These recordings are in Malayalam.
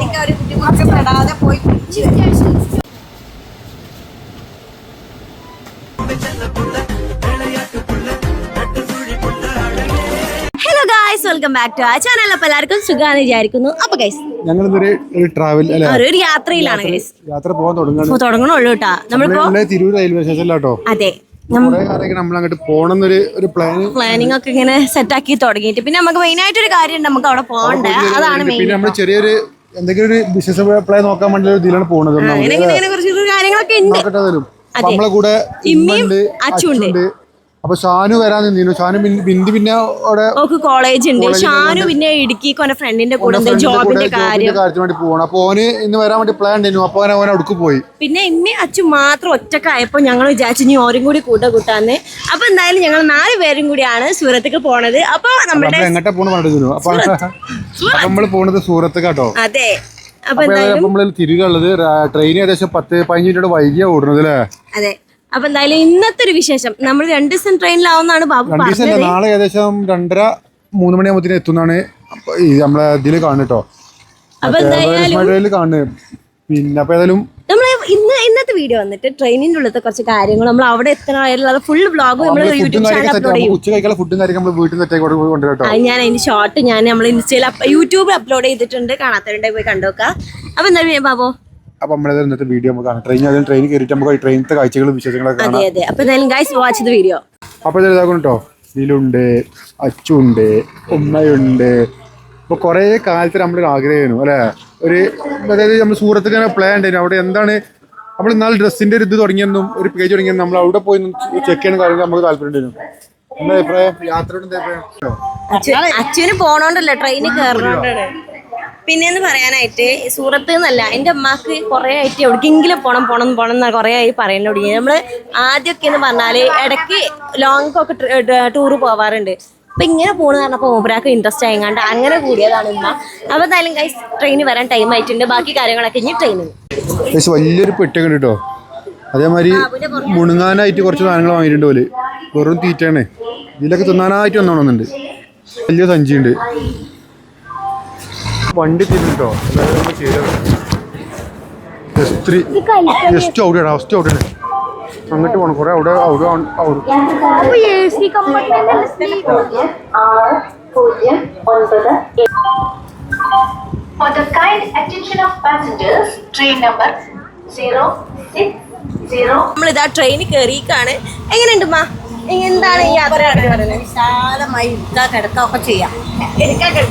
പ്രാർത്ഥിക്കുക ഒരു ബുദ്ധിമുട്ട് പെടാതെ പോയി പിടിച്ചു വരും. വെൽക്കം ബാക്ക് ടു ആ ചാനൽ അപ്പൊ എല്ലാവർക്കും സുഖമാണ് വിചാരിക്കുന്നു. അപ്പൊ ഗൈസ് ഞങ്ങൾ ഒരു ട്രാവൽ അല്ലെ? ഒരു യാത്രയിലാണ് ഗൈസ് യാത്ര പോകാൻ തുടങ്ങണം. തുടങ്ങണുള്ളൂ കേട്ടാ നമ്മളിപ്പോ നമ്മൾ തിരൂർ റെയിൽവേ സ്റ്റേഷനിലാട്ടോ അതെ. നമ്മൾ അങ്ങോട്ട് പോണെന്നൊരു ഒരു പ്ലാൻ പ്ലാനിങ് ഒക്കെ ഇങ്ങനെ സെറ്റ് ആക്കി തുടങ്ങിയിട്ട്. പിന്നെ നമുക്ക് മെയിൻ ആയിട്ട് ഒരു കാര്യം നമുക്ക് അവിടെ പോകണ്ടേ. അതാണ് മെയിൻ പിന്നെ നമ്മൾ ചെറിയൊരു എന്തെങ്കിലും ഒരു ബിസിനസ് പ്ലേ നോക്കാൻ വേണ്ടി ഒരു ഇതിലാണ് പോകുന്നത് കാര്യങ്ങളൊക്കെ ഉണ്ട്. നമ്മളെ കൂടെ അച്ചുണ്ട്. അപ്പൊ ഷാനു വരാൻ നിന്നു ഷാനു ബിന്ദു പിന്നെ അവിടെ ഓക്ക് കോളേജ് ഉണ്ട്. ഷാനു പിന്നെ ഇടുക്കി കൊന ഫ്രണ്ടിന്റെ കൂടെ ജോബിന്റെ കാര്യം. കാര്യത്തിന് വേണ്ടി പോകണം അപ്പൊ ഓന് ഇന്ന് വരാൻ വേണ്ടി പ്ലാൻ ഉണ്ടായിരുന്നു. അപ്പൊ അവൻ അവൻ അടുക്ക് പോയി. പിന്നെ ഇമ്മി അച്ഛൻ മാത്രം ഒറ്റക്കായപ്പോ ഞങ്ങൾ വിചാരിച്ചു ഇനി ഓരും കൂടി കൂട്ട കൂട്ടാന്ന്. അപ്പൊ എന്തായാലും ഞങ്ങൾ നാല് പേരും കൂടിയാണ് സൂറത്തേക്ക് പോണത്. അപ്പൊ നമ്മുടെ എങ്ങോട്ടാ പോണ പറഞ്ഞിരുന്നു അപ്പൊ നമ്മൾ പോണത് സൂറത്ത് കേട്ടോ. അതെ. അപ്പൊ നമ്മൾ തിരികെ ഉള്ളത് ട്രെയിൻ ഏകദേശം പത്ത് പതിനഞ്ച് മിനിറ്റ് വൈകിയാ ഓടുന്നത് അല്ലേ? അതെ. അപ്പൊ എന്തായാലും ഇന്നത്തെ ഒരു വിശേഷം. നമ്മൾ രണ്ട് ദിവസം ട്രെയിനിലാവുന്നാണ് ബാബു രണ്ടു ദിവസം പറഞ്ഞത്. നാളെ ഏകദേശം രണ്ടര മൂന്ന് മണിയാകുമ്പത്തിന് എത്തുന്നാണ് അപ്പൊ ഈ നമ്മളെ ഇതിൽ കാണുട്ടോ അപ്പൊ എന്തായാലും കാണുന്നത് പിന്നെ അപ്പൊ ഏതായാലും നമ്മൾ ഇന്ന് ഇന്നത്തെ വീഡിയോ വന്നിട്ട് ട്രെയിനിന്റെ ഉള്ളത്തെ കുറച്ച് കാര്യങ്ങൾ നമ്മൾ അവിടെ എത്തണമായിട്ടുള്ള ഫുൾ ബ്ലോഗ് നമ്മൾ യൂട്യൂബ് ചാനൽ അപ്ലോഡ് ചെയ്യും. ഉച്ച കഴിക്കാനുള്ള ഫുഡും കാര്യമൊക്കെ നമ്മൾ വീട്ടിൽ കൊണ്ടുവരട്ടോ അത് ഞാൻ അതിന്റെ ഷോർട്ട് ഞാൻ നമ്മൾ ഇൻസ്റ്റയിൽ യൂട്യൂബിൽ അപ്ലോഡ് ചെയ്തിട്ടുണ്ട്. കാണാത്തവരുണ്ടെങ്കിൽ പോയി കണ്ടോക്കാം. അപ്പൊ എന്തായാലും ബാബോ അപ്പൊ നമ്മളേതായാലും ഇന്നത്തെ വീഡിയോ നമുക്ക് കാണാം. ട്രെയിൻ അതിൽ ട്രെയിൻ കയറിയിട്ട് നമുക്ക് ട്രെയിനത്തെ കാഴ്ചകളും വിശേഷങ്ങളൊക്കെ കാണാം. അതെ അപ്പൊ എന്തായാലും ഗൈസ് വാച്ച് ദ വീഡിയോ അപ്പൊ ഇതാക്കണം കേട്ടോ ഇതിലുണ്ട് അച്ചുണ്ട് ഉമ്മയുണ്ട്. ഇപ്പൊ കൊറേ കാലത്ത് നമ്മളൊരു ആഗ്രഹമായിരുന്നു അല്ലെ? ഒരു അതായത് നമ്മൾ സൂറത്തിൽ ഇങ്ങനെ പ്ലാൻ ഉണ്ടായിരുന്നു. അവിടെ എന്താണ് നമ്മൾ ഇന്നാൾ ഡ്രസ്സിന്റെ ഒരു ഇത് തുടങ്ങിയെന്നും ഒരു പേജ് തുടങ്ങിയെന്നും നമ്മൾ അവിടെ പോയി ചെക്ക് ചെയ്യുന്ന കാര്യങ്ങൾ നമുക്ക് താല്പര്യം ഉണ്ടായിരുന്നു. എന്താ അഭിപ്രായം? യാത്രയുടെ എന്താ അഭിപ്രായം? അച്ഛന് പോണോണ്ടല്ലേ ട്രെയിനിൽ കയറണോണ്ടാണ് പിന്നെന്ന് പറയാനായിട്ട് സൂറത്ത് എന്നല്ല എന്റെ അമ്മയ്ക്ക് കുറേ ആയിട്ട് എവിടേക്കെങ്കിലും പോണം പോണം പോണം എന്ന് കുറേ ആയി പറയുന്നത് തുടങ്ങി. നമ്മൾ ആദ്യമൊക്കെ എന്ന് പറഞ്ഞാൽ ഇടയ്ക്ക് ലോങ് ഒക്കെ ടൂർ പോവാറുണ്ട്. അപ്പം ഇങ്ങനെ പോകണമെന്ന് പറഞ്ഞപ്പോൾ ഓബ്രാക്ക് ഇൻട്രസ്റ്റ് ആയങ്ങാണ്ട് അങ്ങനെ കൂടിയതാണ് ഉമ്മ. അപ്പോൾ എന്തായാലും കൈ ട്രെയിനിൽ വരാൻ ടൈം ആയിട്ടുണ്ട്. ബാക്കി കാര്യങ്ങളൊക്കെ ഇനി ട്രെയിനിൽ വലിയൊരു പെട്ടൊക്കെ കണ്ടിട്ടോ? കേട്ടോ അതേമാതിരി മുണുങ്ങാനായിട്ട് കുറച്ച് സാധനങ്ങൾ വാങ്ങിയിട്ടുണ്ട് പോലെ വെറും തീറ്റയാണേ. ഇതിലൊക്കെ തിന്നാനായിട്ട് വന്നോണമെന്നുണ്ട് വലിയ സഞ്ചിയുണ്ട്. വണ്ടി തിരിട്ടോ ജസ്റ്റ് അവിടെയാണ് ഫസ്റ്റ് അവിടെയാണ് അങ്ങോട്ട് പോകണം കുറെ അവിടെ അവിടെ അവിടെ. For the kind attention of passengers, train number 060 നമ്മളിതാ ട്രെയിനിൽ കയറിയിക്കാണ് എങ്ങനെയുണ്ട് ഉമ്മ? എന്താണ് ഈ യാത്ര വിശാലമായി ഇരിക്കുക കിടക്കുക ഒക്കെ ചെയ്യാം.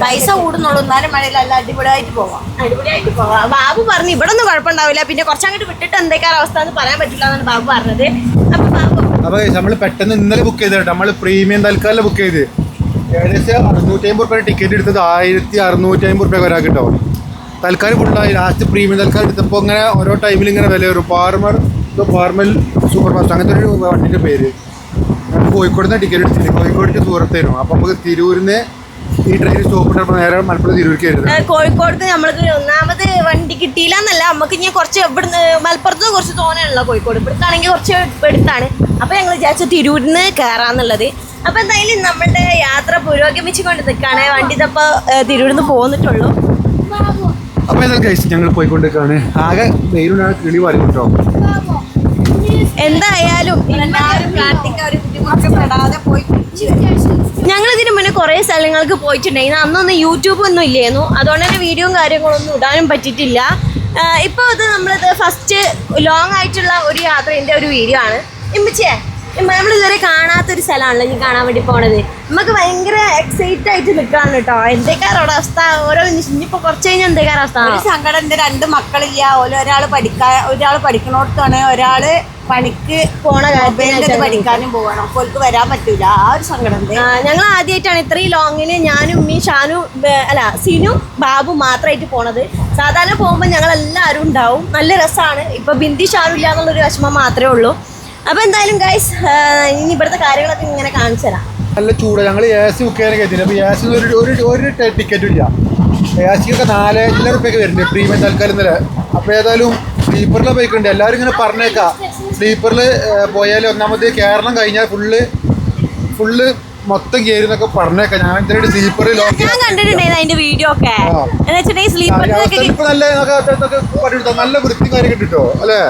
പൈസ കൂടുന്നുള്ളൂ എന്നാലും മഴയിലല്ല അടിപൊളിയായിട്ട് പോവാം. അടിപൊളിയായിട്ട് പോവാം. ബാബു പറഞ്ഞു ഇവിടെ ഒന്നും കുഴപ്പമുണ്ടാവില്ല. പിന്നെ കുറച്ചങ്ങോട്ട് വിട്ടിട്ട് എന്തൊക്കെയാണ് അവസ്ഥ എന്ന് പറയാൻ പറ്റില്ല എന്നാണ് ബാബു പറഞ്ഞത്. അപ്പൊ ബാബു അപ്പൊ നമ്മൾ പെട്ടെന്ന് ഇന്നലെ ബുക്ക് ചെയ്ത് കേട്ടോ. നമ്മൾ പ്രീമിയം തൽക്കാലം ബുക്ക് ചെയ്ത് ഏകദേശം അറുന്നൂറ്റി അമ്പത് റുപ്യ ടിക്കറ്റ് എടുത്തത് ആയിരത്തി അറുന്നൂറ്റി അമ്പത് റുപ്യ വരാൻ കിട്ടോ. തൽക്കാലം ഫുള്ളായി ലാസ്റ്റ് പ്രീമിയം തൽക്കാലം എടുത്തപ്പോൾ ഇങ്ങനെ ഓരോ ടൈമിൽ ഇങ്ങനെ വില വരും ഫാർമർ ഫാർമൽ സൂപ്പർ ഫാസ്റ്റ് അങ്ങനത്തെ ഒരു വണ്ടിന്റെ പേര്. കോഴിക്കോട് നിന്ന് ടിക്കറ്റ് എടുത്തിട്ട് കോഴിക്കോട് to അപ്പൊ അപ്പോൾ നമുക്ക് തിരൂരിന്ന് ഈ ട്രെയിൻ സ്റ്റോപ്പ് ഇട്ടപ്പോൾ നേരെ മലപ്പുറം തിരൂർക്ക് വരുന്നത് ഏഹ് കോഴിക്കോട് നമ്മൾക്ക് ഒന്നാമത് വണ്ടി കിട്ടിയില്ല എന്നല്ല നമുക്ക് ഇനി കുറച്ച് ഇവിടുന്ന് മലപ്പുറത്ത് നിന്ന് കുറച്ച് തോനെയാണല്ലോ കോഴിക്കോട്. ഇവിടുത്താണെങ്കിൽ കുറച്ച് എടുത്താണ് അപ്പൊ ഞങ്ങൾ വിചാരിച്ചു തിരൂരിന്ന് കയറാന്നുള്ളത് അപ്പൊ എന്തായാലും നമ്മുടെ യാത്ര പുരോഗമിച്ചു കൊണ്ട് നിൽക്കുകയാണ് വണ്ടി ഇതപ്പോ തിരൂരിന്ന് പോന്നിട്ടുള്ളൂ. അപ്പോൾ കഴിച്ച് ഞങ്ങൾ പോയിക്കൊണ്ടിരിക്കാണ്. ആകെ വെയിലുണ്ടാകുന്ന കിളി പറയും കേട്ടോ എന്തായാലും എല്ലാവരും ഞങ്ങൾ ഇതിന് മുന്നേ കുറേ സ്ഥലങ്ങൾക്ക് പോയിട്ടുണ്ടായിരുന്നു. അന്നൊന്നും യൂട്യൂബ് ഒന്നും ഇല്ലായിരുന്നു. അതുകൊണ്ട് തന്നെ വീഡിയോയും കാര്യങ്ങളൊന്നും ഇടാനും പറ്റിയിട്ടില്ല. ഇപ്പോൾ ഇത് നമ്മളിത് ഫസ്റ്റ് ലോങ് ആയിട്ടുള്ള ഒരു യാത്രേന്റെ ഒരു വീഡിയോ ആണ്. ഇമ്മച്ചേ നമ്മൾ ഇതുവരെ കാണാത്തൊരു സ്ഥലമാണല്ലോ ഇനി കാണാൻ വേണ്ടി പോണത്. നമുക്ക് ഭയങ്കര എക്സൈറ്റഡ് ആയിട്ട് നിൽക്കുകയാണ് കേട്ടോ. എന്തൊക്കെയാറോടെ അവസ്ഥ? ഓരോ ഇനിയിപ്പോ കുറച്ച് കഴിഞ്ഞാൽ എന്തൊക്കെയാറവസ്ഥ സങ്കടം രണ്ട് മക്കളില്ല. ഓരോ ഒരാൾ പഠിക്കാ ഒരാൾ പഠിക്കണോടത്താണ്. ഒരാൾ പണിക്ക് പോണ പഠിക്കാനും പോകണം അപ്പോൾക്ക് വരാൻ പറ്റൂല. ആ ഒരു സങ്കടം ഞങ്ങൾ ആദ്യമായിട്ടാണ് ഇത്രയും ലോങ്ങിൽ ഞാനും ഉമ്മയും ഷാനു അല്ല സിനു ബാബു മാത്രമായിട്ട് പോണത്. സാധാരണ പോകുമ്പോൾ ഞങ്ങൾ എല്ലാവരും ഉണ്ടാവും. നല്ല രസമാണ് ഇപ്പൊ ബിന്ദി ഷാനു ഇല്ല എന്നുള്ളൊരു വിഷമം മാത്രമേ ഉള്ളൂ. അപ്പൊ എന്തായാലും ഗൈസ് ഇനി ഇവിടുത്തെ കാര്യങ്ങളൊക്കെ ഇങ്ങനെ കാണിച്ചു തരാം. നല്ല ചൂട്. ഞങ്ങൾ എ സി ബുക്ക് ചെയ്യാൻ കഴിഞ്ഞില്ല അപ്പോൾ എ സി ഒരു ഒരു ഒരു ടിക്കറ്റും ഇല്ല. എ സിയൊക്കെ നാല് ചില്ലറ റുപ്യൊക്കെ വരുന്നുണ്ട്. പ്രീമിയം തൽക്കാലം ഇന്നലെ. അപ്പോൾ ഏതായാലും സ്ലീപ്പറിലെ ബൈക്കുണ്ട് എല്ലാവരും ഇങ്ങനെ പറഞ്ഞേക്കാം. സ്ലീപ്പറിൽ പോയാൽ ഒന്നാമത് കേരളം കഴിഞ്ഞാൽ ഫുള്ള് ഫുള്ള് മൊത്തം കയറി എന്നൊക്കെ ഞാൻ ലോക്ക് ഞാൻ കണ്ടിട്ടുണ്ടായിരുന്നു അതിന്റെ വീഡിയോ ഒക്കെ. ആ. എന്ന് വെച്ചിട്ടുണ്ടെങ്കിൽ സ്ലീപ്പറിനൊക്കെ ഇപ്പൊ നല്ല പണിയെടുത്താ വൃത്തി കാര്യമൊക്കെ കിട്ടോ അല്ലേ?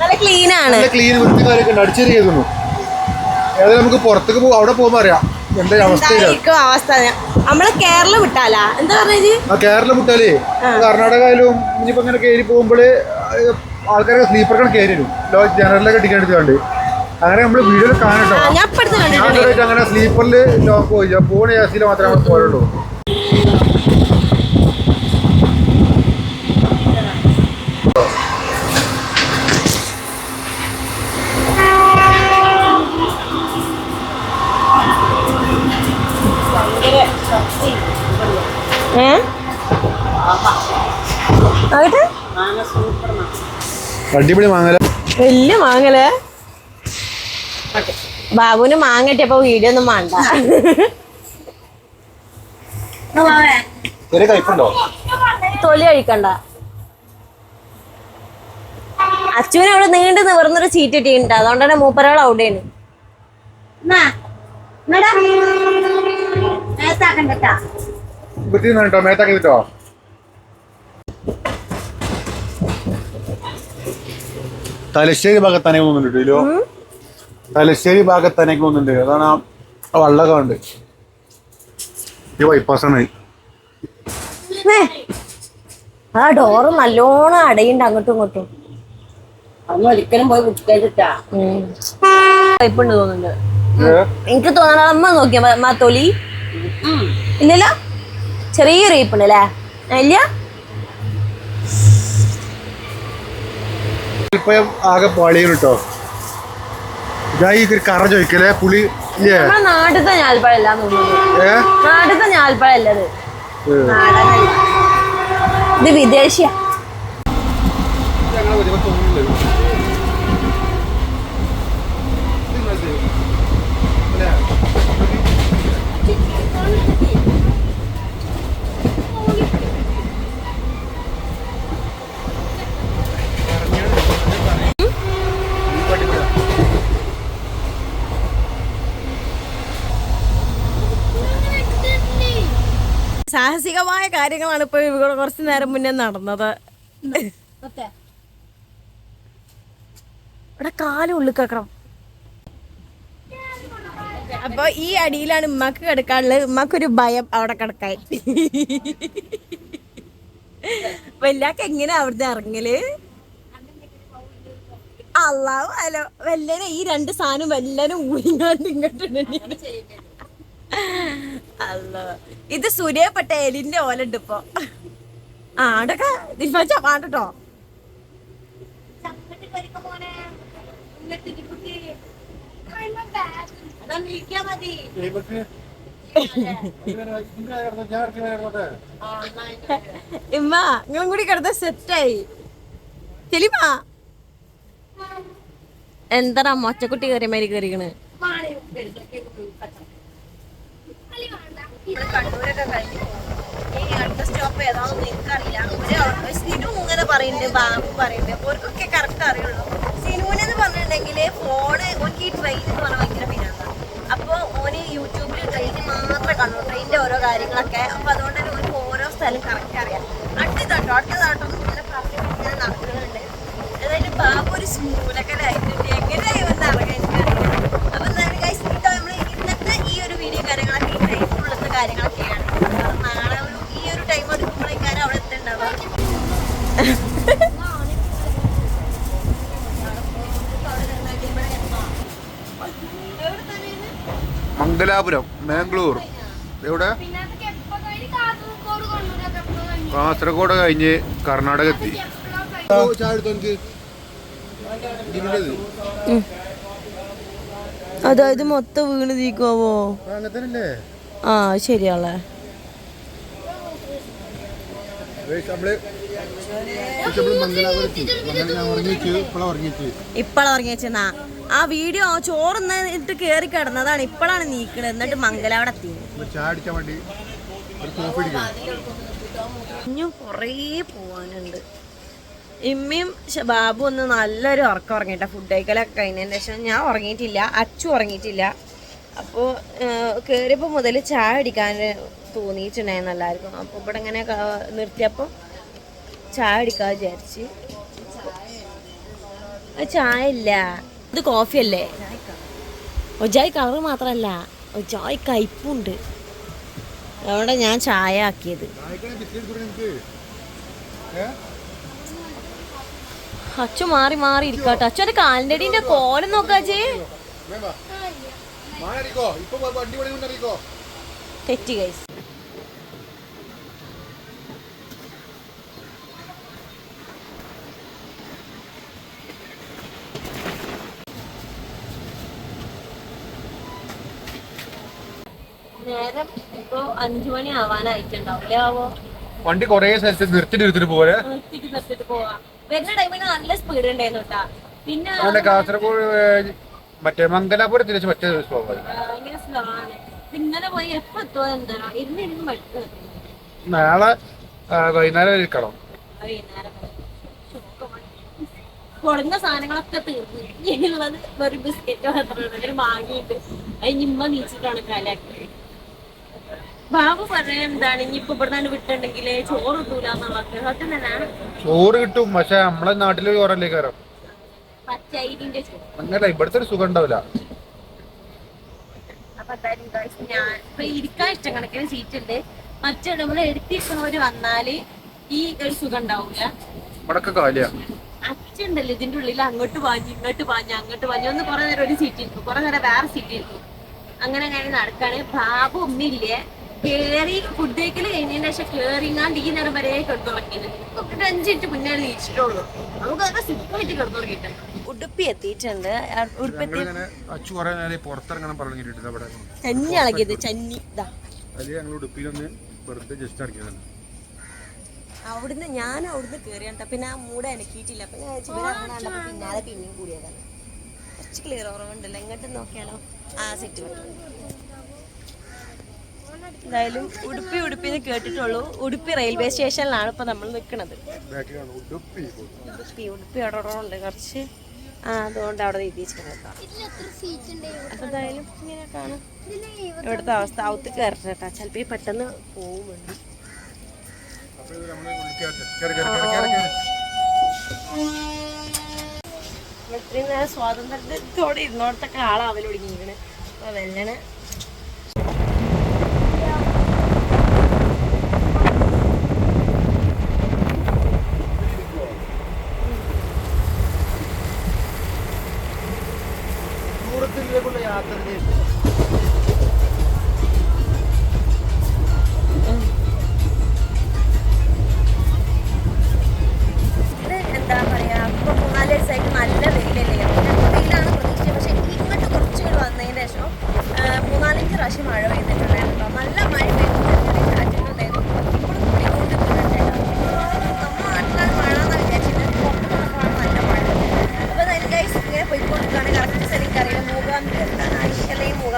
നല്ല ക്ലീൻ ആണ്. നല്ല ക്ലീൻ വൃത്തി കാര്യമൊക്കെ ഉണ്ട്. അടിച്ചേരി ചെയ്തു ഏതായാലും നമുക്ക് പുറത്തേക്ക് പോകും അവിടെ പോകുമ്പോ അറിയാം അവസ്ഥ നമ്മൾ കേരളം വിട്ടാലാ? എന്താ പറഞ്ഞത്? കേരളം വിട്ടാലേ കർണാടകയിലും ഇനിയിപ്പോ ഇങ്ങനെ കയറി പോകുമ്പോഴ് ആൾക്കാരൊക്കെ സ്ലീപ്പറൊക്കെ കയറി വരും. ലോ ജനറലൊക്കെ ടിക്കറ്റ് എടുത്തുകൊണ്ട് അങ്ങനെ നമ്മൾ വീഡിയോ കാണട്ടോ അങ്ങനെ സ്ലീപ്പറിൽ ലോക്ക് പോയി. ഫോൺ എ സിയിൽ മാത്രമേ നമ്മൾ പോയുള്ളൂ. ഏ? ആകട്ടെ അടിപൊളി മാങ്ങല. വലിയ മാങ്ങല. ബാബുന് മാങ്ങട്ടിയപ്പോ വീഡിയോ ഒന്നും വേണ്ട. തൊലി കഴിക്കണ്ട. അച്ഛന് അവിടെ നീണ്ടു നിവർന്നൊരു സീറ്റ് ഇട്ടിട്ടുണ്ട് അതുകൊണ്ട് തന്നെ മൂപ്പരകൾ അവിടെയാണ് മേത്താക്കണ്ടോ? മേത്താക്കി ഭാഗത്ത് തലശ്ശേരി ഭാഗത്താനേക്ക് പോകുന്നുണ്ട് ഇല്ലോ തലശ്ശേരി ഭാഗത്താനേക്ക് പോകുന്നുണ്ട് അതാണ് ആ വള്ളകമുണ്ട് വള്ളമൊക്കെ ഉണ്ട് ഈ ബൈപ്പാസാണ് ആ ഡോറ് നല്ലോണം അടയുണ്ട് അങ്ങോട്ടും ഇങ്ങോട്ടും. അന്ന് ഒരിക്കലും പോയി കുട്ടിക്കായിട്ടാ പൈപ്പുണ്ട് തോന്നുന്നുണ്ട്. എനിക്ക് തോന്നണ അമ്മ നോക്കിയ മാത്തോലി? തൊലി ഇല്ലല്ലോ? ചെറിയൊരു പൈപ്പുണ്ട് അല്ലേ ഇല്ല ഇപ്പൊ ആകെ പാളിയും കേട്ടോ ഇതായി ഇതൊരു കറ ചോദിക്കലേ പുളി ഇല്ലേ? നാട്ടിലത്തെ ഞാൽപ്പഴല്ല നാട്ടിലത്തെ ഞാൽപ്പഴല്ല ഇത്? വിദേശിയാ. കാര്യങ്ങളാണ് ഇപ്പൊ ഇവിടെ കുറച്ച് നേരം മുന്നേ നടന്നത്. ഇവിടെ കാലം ഉള്ളു കേക്കണം അപ്പൊ ഈ അടിയിലാണ് ഉമ്മക്ക് കിടക്കാനുള്ളത്. ഉമ്മക്കൊരു ഭയം അവിടെ കിടക്കാൻ. വല്ലാക്ക് എങ്ങനെ അവിടുന്ന് ഇറങ്ങൽ? അള്ളാവും അല്ല വല്ലനെ ഈ രണ്ട് സാധനം വല്ലനും ഊരിങ്ങാണ്ട് ഇങ്ങോട്ട് അല്ലോ ഇത് സൂര്യ പട്ടേലിന്റെ ഓലുണ്ട് ഇപ്പൊ. ആ അടക്ക ദിൽഫാച്ച പാട്ടോ ഇമ്മ നിങ്ങളും കൂടി കിടന്ന സെറ്റായി ചെലിമാ. എന്താ മൊച്ചക്കുട്ടി കയറിയ മാതിരി കയറിക്കണ് സ്റ്റോപ്പ് ഒരു ഇങ്ങനെ പറയുന്നുണ്ട് ബാബു പറയുന്നുണ്ട്. അറിയുള്ളൂ. ട്രെയിൻ എന്ന് പറഞ്ഞാൽ ഭയങ്കര പിന്നാണ് അപ്പൊ ഓന് യൂട്യൂബിൽ ട്രെയിൻ ഓരോ കാര്യങ്ങളൊക്കെ. അപ്പൊ അതുകൊണ്ട് ഓരോ സ്ഥലം കറക്റ്റ് അറിയാം. അടുത്തതാട്ടോ അടുത്തതാട്ടോ ഇങ്ങനെ ഇങ്ങനെ നടക്കുന്നുണ്ട്. അതായത് ബാബു ഒരു സ്മൂലക്കലായിട്ടുണ്ട് എങ്ങനെയായി വന്ന് ഇറങ്ങാൻ എനിക്കറിയില്ല അപ്പൊ എന്തായാലും guys, ഇട്ടോ നമ്മൾ ഇന്നത്തെ ഈ ഒരു വീഡിയോ കാര്യങ്ങളൊക്കെ ഈ ട്രെയിനിലുള്ളത്തെ കാര്യങ്ങളൊക്കെയാണ് കാരണം നാളെ ഒരു ഈ ഒരു ടൈം എടുക്കുമ്പോഴേക്കാരും അവിടെ എത്തുണ്ടാവുക മംഗലാപുരം മാംഗ്ലൂർ. എവിടെ? കാസർഗോഡ് കഴിഞ്ഞ് കർണാടക എത്തി അതായത് മൊത്തം വീണ് തീക്കുവോ ആ ശരിയാളെ മംഗലാപുരത്തി. ആ വീഡിയോ ചോറുന്നിട്ട് കേറി കിടന്നതാണ് ഇപ്പോഴാണ് നീക്കണത്. എന്നിട്ട് മംഗലാവിടെ എത്തി. ഇനിയും കുറേ പോവാനുണ്ട്. ഇമ്മയും ബാബു ഒന്ന് നല്ലൊരു ഉറക്കം ഉറങ്ങിട്ട. ഫുഡ് കഴിക്കലൊക്കെ കഴിഞ്ഞതിന് ശേഷം ഞാൻ ഉറങ്ങിയിട്ടില്ല. അച്ചു ഉറങ്ങിയിട്ടില്ല. അപ്പോൾ കയറിയപ്പോൾ മുതൽ ചായ അടിക്കാൻ തോന്നിയിട്ടുണ്ടായിരുന്നു എല്ലാവർക്കും. അപ്പോൾ ഇവിടെ ഇങ്ങനെ നിർത്തിയപ്പോൾ ചായ അടിക്കാൻ വിചാരിച്ച്. ചായ ഇല്ല. ഇത് കോഫി അല്ലേ ഒജായി കളർ മാത്രമല്ല ഒജായി കയ്പുണ്ട് അവിടെ ഞാൻ ചായ ആക്കിയത് അച്ചു മാറി മാറി ഇരിക്കാട്ടോ. അച്ഛന്റെ കാലിന്റെ അടീന്റെ കോലം നോക്കാച്ചേ തെറ്റി കൈസ് നേരം ഇപ്പൊ അഞ്ചു മണി ആവാനായിട്ടുണ്ടാവില്ലേ ആവോ? വണ്ടി കൊറേ സ്ഥലത്ത് നിർത്തിട്ട് എടുത്തിട്ട് പോലെ നിർത്തിട്ട് നിർത്തിട്ട് പോവാ. വരുന്ന ടൈമിന് നല്ല സ്പീഡ് ഉണ്ടായിരുന്നു കേട്ടാ പിന്നെ കാസർഗോഡ് മറ്റേ മംഗലാപുരത്തിൽ വെച്ച് മറ്റേ സ്ലോ ആണ്. ഇങ്ങനെ പോയി എപ്പോ എത്തുമോ എന്താ ഇരുന്ന് ഇരുന്ന് മടുത്ത് നാളെ വൈകുന്നേരം വരെ ഇരിക്കണം. വൈകുന്നേരം. കൊടുന്ന സാധനങ്ങളൊക്കെ തീർന്നു. ഇനിയുള്ളത് വെറും ബിസ്ക്കറ്റ് മാത്രമാണ് അങ്ങനെ വാങ്ങിയിട്ട് അത് നിമ്മ നീച്ചിട്ടാണ് കാലാക്കി ബാബു എന്താണ്? ഇനിയിപ്പോ ഇവിടെ ചോറ് കിട്ടൂല കിട്ടും പക്ഷെ നമ്മളെ നാട്ടിൽ ചോറല്ലേ കയറും അങ്ങനെ ഇവിടുത്തെ ഒരു സുഖം ഉണ്ടാവില്ല. അപ്പൊ guys ഞാൻ ഇപ്പൊ ഇരിക്കാൻ ഇഷ്ടം കണക്കിന് സീറ്റ് ഉണ്ട് മറ്റേ നമ്മൾ എടുത്തിരിക്കുന്നവര് വന്നാൽ ഈ ഒരു സുഖം ഉണ്ടാവൂല. ഇവിടൊക്കെ കാലിയാ. അച്ഛണ്ടല്ലോ ഇതിന്റെ ഉള്ളിൽ അങ്ങോട്ട് പാഞ്ഞ് ഇങ്ങോട്ട് പാഞ്ഞ് അങ്ങോട്ട് പാഞ്ഞ് ഒന്ന് കുറെ നേരം ഒരു സീറ്റ് ഇരിക്കും. കുറെ നേരം വേറെ സീറ്റ് ഇരിക്കും. അങ്ങനെ അങ്ങനെ നടക്കാണ്. ബാബു ഒന്നില്ലേ കേറി ഫുഡ് കഴിക്കൽ കഴിഞ്ഞതിന് ശേഷം ഈ നേരം വരെ കിടന്നു തുടങ്ങിയത് ഒരു അഞ്ച് മിനിറ്റ് മുന്നേ നീച്ചിട്ടുള്ളൂ. നമുക്ക് അതൊക്കെ സുഖമായിട്ട് കിടന്നു ഉടുപ്പി എത്തിയിട്ടുണ്ട്. ഉടുപ്പി അച്ചു കുറെ നേരം പുറത്തിറങ്ങണം പറഞ്ഞിട്ട് അവിടെ. ചന്നി ഇളകിയത് ചന്നി. ഇതാ അതിൽ ഞങ്ങൾ വെറുതെ ജസ്റ്റ് ഇറങ്ങിയതാണ് അവിടുന്ന് ഞാൻ അവിടുന്ന് കയറിയാണ്ട പിന്നെ ആ മൂടെ അനക്കിയിട്ടില്ല. അപ്പൊ ഞാൻ വിചാരിച്ചു ഇവർ അങ്ങനെ കണ്ടപ്പോ പിന്നാലെ പിന്നെയും കൂടിയതാണ്. കുറച്ച് ക്ലിയർ കുറവുണ്ടല്ലോ എങ്ങോട്ടും നോക്കിയാലോ? ആ സെറ്റ് എന്തായാലും ഉടുപ്പി ഉടുപ്പി എന്ന് കേട്ടിട്ടുള്ളൂ. ഉടുപ്പി റെയിൽവേ സ്റ്റേഷനിലാണ് ഇപ്പൊ നമ്മൾ നിൽക്കുന്നത് ഉടുപ്പി ഉടുപ്പി അവിടെ ഉണ്ട്. കുറച്ച് ആ അതുകൊണ്ട് അവിടെ ഇങ്ങനെ ഇവിടുത്തെ അവസ്ഥ ഔത്ത് കയറട്ടെ കേട്ടോ. ചിലപ്പോ ഈ പെട്ടെന്ന് പോവും. ഇത്രയും നേരം സ്വാതന്ത്ര്യത്തോടെ ഇരുന്നോടത്തൊക്കെ ആളാവൽ അപ്പൊ വെല്ലണ്.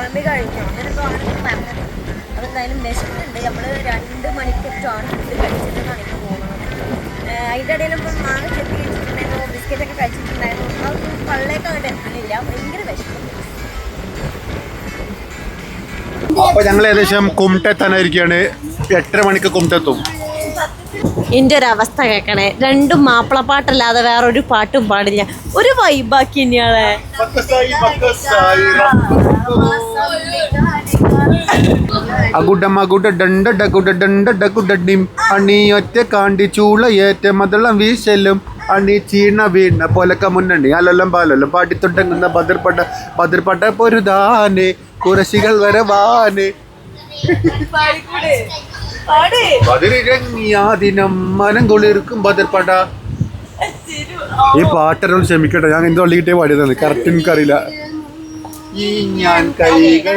അല്ലെങ്കിൽ കഴിക്കും അങ്ങനെയൊക്കെ അങ്ങനെ എന്തോ ആണ് പറഞ്ഞത് അപ്പോൾ എന്തായാലും വിശക്കുന്നുണ്ട് നമ്മൾ രണ്ട് മണിക്കൂർ ഫുഡ് കഴിച്ചിട്ടാണ് ഇപ്പോൾ പോകുന്നത് അതിന്റെ ഇടയിൽ ഇപ്പം മാങ്ങ ചെത്തി കഴിച്ചിട്ടുണ്ടായിരുന്നു ബിസ്ക്കറ്റ് ഒക്കെ കഴിച്ചിട്ടുണ്ടായിരുന്നു. അതൊന്നും പള്ളേക്ക് അങ്ങോട്ട് എത്തുന്നില്ല ഭയങ്കര വിശക്കും അപ്പൊ ഞങ്ങൾ ഏകദേശം കുമട്ടെത്താനായിരിക്കാണ് എട്ടര മണിക്ക് കുമട്ടെത്തും. എന്റെ ഒരു അവസ്ഥ കേൾക്കണേ രണ്ടും മാപ്പിളപ്പാട്ടല്ലാതെ വേറൊരു ഒരു പാട്ടും പാടില്ല. ഒരു വൈബാക്കി തന്നെയാളെ അകുടമ കുട ഡണ്ട ഡകുട ഡണ്ട ഡകുടഡിം അണി ഒറ്റ കാണ്ടി ചൂളയേറ്റ മതളം വീശലും അണി ചീണ വീണ പോലക്ക മുന്നണി. അലല്ലം പാലല്ലം പാടിത്തൊട്ടങ്ങുന്ന ബദർപട്ട ബദർപട്ട പൊരുതാനെ കുറശികൾ വരവാനെ ദിനം മനം കുളിർക്കും ബദർപട ഈ പാട്ടൊന്നും ക്ഷമിക്കട്ടെ ഞാൻ എന്തോ കിട്ടിയ പാടിയതാണ് കറക്റ്റ് എനിക്കറിയില്ല. ഈ ഞാൻ കൈകൾ.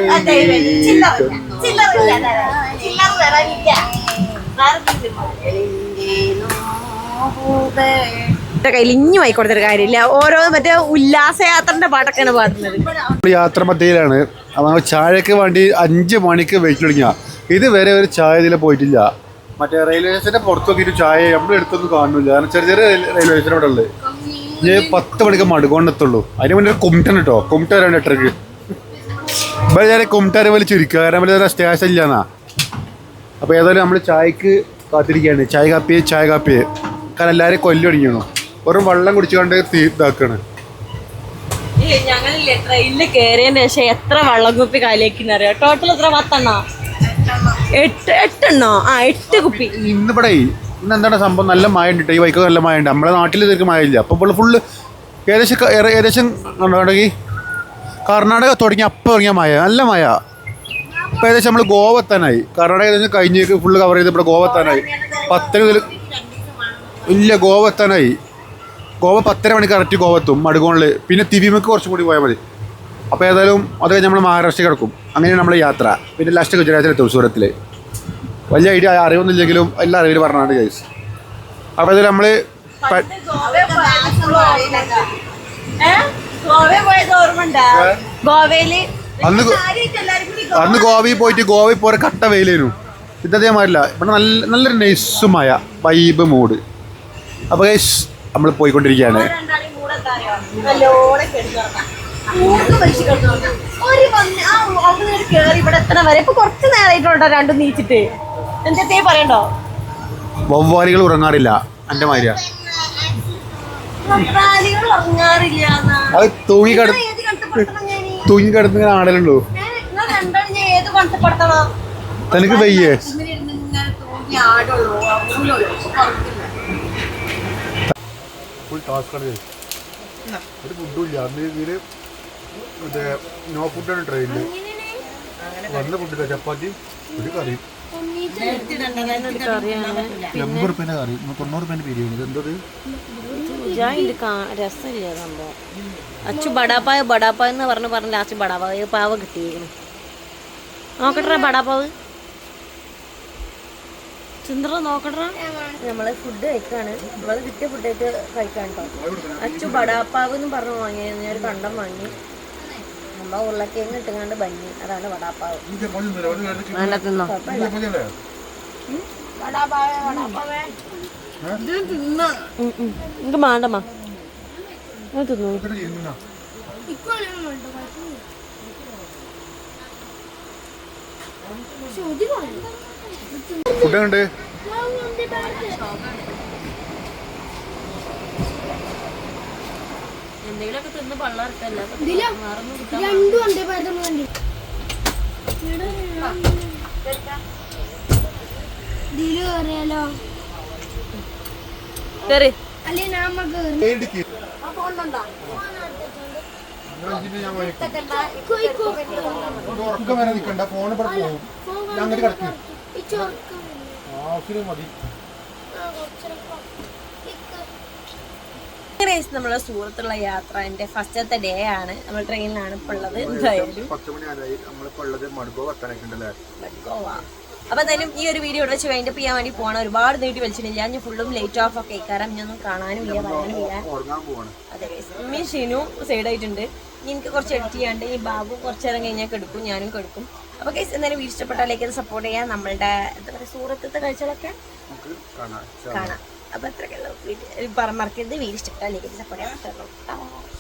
കയ്യിൽ ഇഞ്ഞു കാര്യമില്ല. ഓരോ മറ്റേ ഉല്ലാസയാത്രന്റെ പാട്ടൊക്കെയാണ് പാടുന്നത്. യാത്ര മധ്യയിലാണ്. ചായക്ക് വേണ്ടി അഞ്ച് മണിക്ക് വെയിറ്റ് തുടങ്ങിയ. ഇതുവരെ ഒരു ചായ ഇതിൽ പോയിട്ടില്ല. മറ്റേ റെയിൽവേ സ്റ്റേഷന്റെ പുറത്ത് നോക്കിയിട്ട് ചായ നമ്മുടെ അടുത്തൊന്നും കാണുന്നില്ല. കാരണം ചെറിയ ചെറിയ റെയിൽവേ സ്റ്റേഷൻ ഇവിടെ ഉള്ളത്. പത്ത് മണിക്ക് മടുകൊണ്ടെത്തുള്ളൂ അതിന് മുന്നേ കുമിട്ടൻ കേട്ടോ കുമിട്ടൻ വരാണ്ട് എട്ടരക്ക് ഇവിടെ ഞാൻ കുമിട്ടാരെ പോലെ ചുരുക്കുക. കാരണം ഇവിടെ സ്റ്റേഷൻ ഇല്ലാന്നാ അപ്പോൾ ഏതായാലും നമ്മൾ ചായക്ക് കാത്തിരിക്കുകയാണ്. ചായ കാപ്പിയെ ചായ കാപ്പിയെ. കാരണം എല്ലാരും കൊല്ലം അടിക്കണം വെറും വെള്ളം കുടിച്ചുകൊണ്ട് തീ ഇതാക്കാണ്. ഞങ്ങളില്ലേ ട്രെയിനിൽ കയറിയതിന് ശേഷം എത്ര വെള്ളം കുപ്പി കാലിയേക്കുന്ന അറിയാം ടോട്ടൽ എത്ര? പത്തെണ്ണോ? എട്ട് എട്ടെണ്ണോ? ആ എട്ട് കുപ്പി. ഇന്നിവിടെ ഇന്ന് എന്താണ് സംഭവം? നല്ല മഴ ഉണ്ട് ഈ വൈക്കോ നല്ല മഴ ഉണ്ട് നമ്മുടെ നാട്ടിൽ ഇതൊക്കെ മഴ ഇല്ല അപ്പോൾ ഇപ്പോൾ ഫുള്ള് ഏകദേശം ഏകദേശം കർണാടക കർണാടക തുടങ്ങി അപ്പം തുടങ്ങിയ മഴ നല്ല മഴ ഇപ്പം ഏകദേശം നമ്മൾ ഗോവ എത്താനായി. കർണാടക ഏകദേശം കഴിഞ്ഞേക്ക് ഫുള്ള് കവർ ചെയ്ത് ഇവിടെ ഗോവ എത്താനായി. പത്തര മുതൽ ഇല്ല ഗോവ എത്താനായി. ഗോവ പത്തര മണിക്ക് കറക്റ്റ് ഗോവ എത്തും മടുകോണിൽ പിന്നെ തിവിമക്ക് കുറച്ചും കൂടി പോയാൽ മതി. അപ്പോൾ ഏതായാലും അത് കഴിഞ്ഞ് നമ്മൾ മഹാരാഷ്ട്ര കിടക്കും. അങ്ങനെയാണ് നമ്മുടെ യാത്ര. പിന്നെ ലാസ്റ്റ് ഗുജറാത്തിലെത്തും സൂറത്തിൽ വലിയ ഐഡിയ അറിവൊന്നുമില്ലെങ്കിലും എല്ലാ അറിവിൽ പറഞ്ഞാണ് ഗൈസ്. അപ്പോൾ ഇതിൽ നമ്മൾ ഗോവയിൽ അന്ന് അന്ന് ഗോവയിൽ പോയിട്ട് ഗോവയിൽ പോരെ കട്ട വെയിലേനു. ഇതേമാരില്ല ഇവിടെ നല്ല നല്ലൊരു നൈസുമായ വൈബ് മൂഡ് അപ്പോൾ ഗൈസ് നമ്മൾ പോയിക്കൊണ്ടിരിക്കുകയാണ്. കുറച്ച് നേരമായിട്ടുണ്ടോ രണ്ടും നീച്ചിട്ട്. എന്തേ പറയണ്ടോ? വവ്വാലികൾ ഉറങ്ങാറില്ല. എന്റെ മാതിരിയാ. അത്. ഇങ്ങനെ കണ്ടപ്പെടുത്തണം തനിക്ക് വയ്യേ. ഫുൾ ടാസ്ക് ആണ് ഒരു ഫുഡും ഇല്ല. അന്ന് മറ്റേ നോ ഫുഡാണ് ട്രെയിനിൽ വന്ന ഫുഡില്ല ചപ്പാത്തി ഒരു കറി. എൺപത് റുപ്യന്റെ കറി. തൊണ്ണൂറ് റുപ്യന്റെ ബിരിയാണി. ഇതെന്തത് രസമില്ല സംഭവം. അച്ചു ബടാപ്പായ ബടാപ്പായ എന്ന് പറഞ്ഞ് പറഞ്ഞ് ലാസ്റ്റ് ബടാപ്പായ പാവ കിട്ടിയിരുന്നു നോക്കട്ടെ ബടാപ്പാവ്. ചിന്തറ നോക്കട്ടെ നമ്മൾ ഫുഡ് കഴിക്കാണ്. നമ്മൾ കിട്ടിയ ഫുഡായിട്ട് കഴിക്കാൻ കേട്ടോ അച്ചു ബടാപ്പാവ് എന്ന് പറഞ്ഞു വാങ്ങി ഞാൻ ഒരു കണ്ടം വാങ്ങി. നമ്മ ഉരുളക്കിഴങ്ങ് ഇട്ടുകൊണ്ട് ബന്നി. അതാണ് ബടാപ്പാവ്. നല്ല തിന്നോ? എനിക്ക് വേണ്ടമ്മ ഞാൻ തിന്നു. ഫുഡ് ഉണ്ട് എന്തെങ്കിലുമൊക്കെ തിന്ന് പള്ളർക്കല്ല രണ്ടും ഉണ്ട് പരതം കണ്ടി ഇതിൽ കയറിയാലോ കേറി. ഉറക്കം വരെ ഫോൺ ഇവിടെ പോകും. ഞാൻ അങ്ങോട്ട് കിടക്കും. മതി. നമ്മളെ സുഹൃത്തുള്ള യാത്ര എന്റെ ഫസ്റ്റത്തെ ഡേ ആണ്. നമ്മൾ ട്രെയിനിലാണ് ഇപ്പോൾ ഉള്ളത്. എന്തായാലും. പത്ത് മണി ആരായി നമ്മളിപ്പോൾ ഉള്ളത് മടുക്കോ വത്താനൊക്കെ ഉണ്ടല്ലേ ഗോവ അപ്പൊ എന്തായാലും ഈ ഒരു വീഡിയോ ഇവിടെ വെച്ച് വൈൻഡപ്പ് ചെയ്യാൻ വേണ്ടി പോകണം ഒരുപാട് നീട്ടി വലിച്ചിട്ടില്ല ഞാൻ ഫുള്ളും ലേറ്റ് ഓഫ് ഒക്കെ കാരണം ഞാനൊന്നും കാണാനും ഇല്ല പറയാനും ഇല്ല. അതെ ഉമ്മയും ഷീനു സൈഡായിട്ടുണ്ട് എനിക്ക് കുറച്ച് എഡിറ്റ് ചെയ്യാണ്ട് ഈ ബാബു കുറച്ച് നേരം കഴിഞ്ഞാൽ കെടുക്കും ഞാനും കെടുക്കും. അപ്പോൾ കേസ് എന്തായാലും വീട് ഇഷ്ടപ്പെട്ടാലേക്ക് അത് സപ്പോർട്ട് ചെയ്യാം നമ്മളുടെ എന്താ പറയുക സൂറത്തത്തെ കാഴ്ചകളൊക്കെ കാണാം. അപ്പൊ അപ്പോൾ അത്രയ്ക്കുള്ള വീഡിയോ മറക്കരുത്. വീഡിയോ ഇഷ്ടപ്പെട്ടാലേക്ക് സപ്പോർട്ട് ചെയ്യാം